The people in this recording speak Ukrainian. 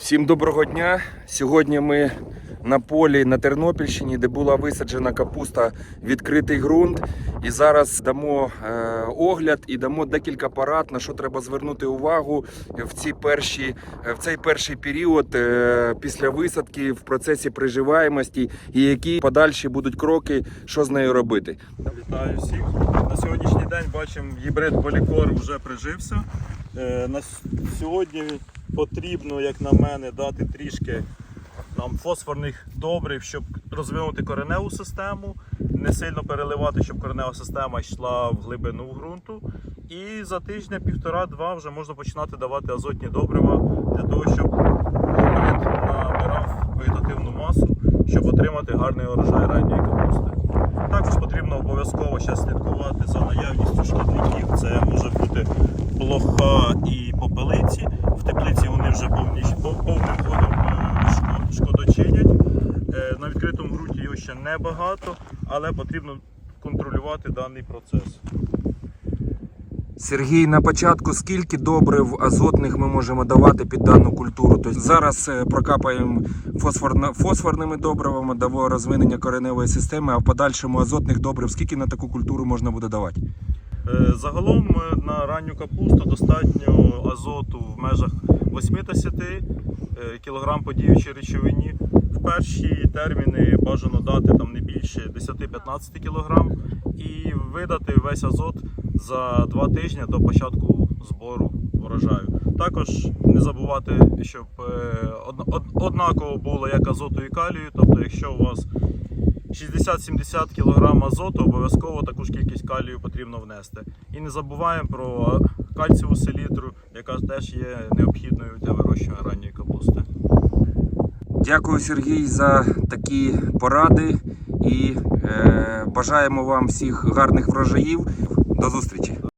Всім доброго дня. Сьогодні ми на полі на Тернопільщині, де була висаджена капуста відкритий ґрунт. І зараз дамо е, огляд і дамо декілька порад, на що треба звернути увагу в ці перші в цей перший період е, після висадки в процесі приживаємості, і які подальші будуть кроки, що з нею робити. Вітаю всіх. На сьогоднішній день бачимо, гібрид Полікор вже прижився. Е, На сьогодні потрібно, як на мене, дати трішки нам фосфорних добрив, щоб розвинути кореневу систему, не сильно переливати, щоб коренева система йшла в глибину ґрунту. І за тижня, півтора-два вже можна починати давати азотні добрива для того, щоб ґрунт набирав вегетативну масу, щоб отримати гарний урожай ранньої капусти. Також потрібно обов'язково ще слідкувати за наявністю шкідників. Це може бути блоха і попелиці. В теплиці вони вже повні, повним ходом е, шкодочинять. Е, На відкритому ґрунті його ще небагато, але потрібно контролювати даний процес. Сергій, на початку скільки добрив азотних ми можемо давати під дану культуру? Тобто зараз е, прокапаємо фосфорно, фосфорними добривами, дамо розвинення кореневої системи, а в подальшому азотних добрив скільки на таку культуру можна буде давати? Е, Загалом е, на ранню капусту достатньо азоту в межах 80 кг по діючій речовині. В перші терміни бажано дати там не більше 10-15 кг і видати весь азот за 2 тижні до початку збору врожаю. Також не забувати, щоб е, од- од- однаково було як азоту і калію. Тобто, якщо у вас 60-70 кг азоту, обов'язково таку ж кількість калію потрібно внести. І не забуваємо про кальцієву селітру, яка теж є необхідною для вирощування ранньої капусти. Дякую, Сергій, за такі поради і е, бажаємо вам всіх гарних врожаїв. До зустрічі!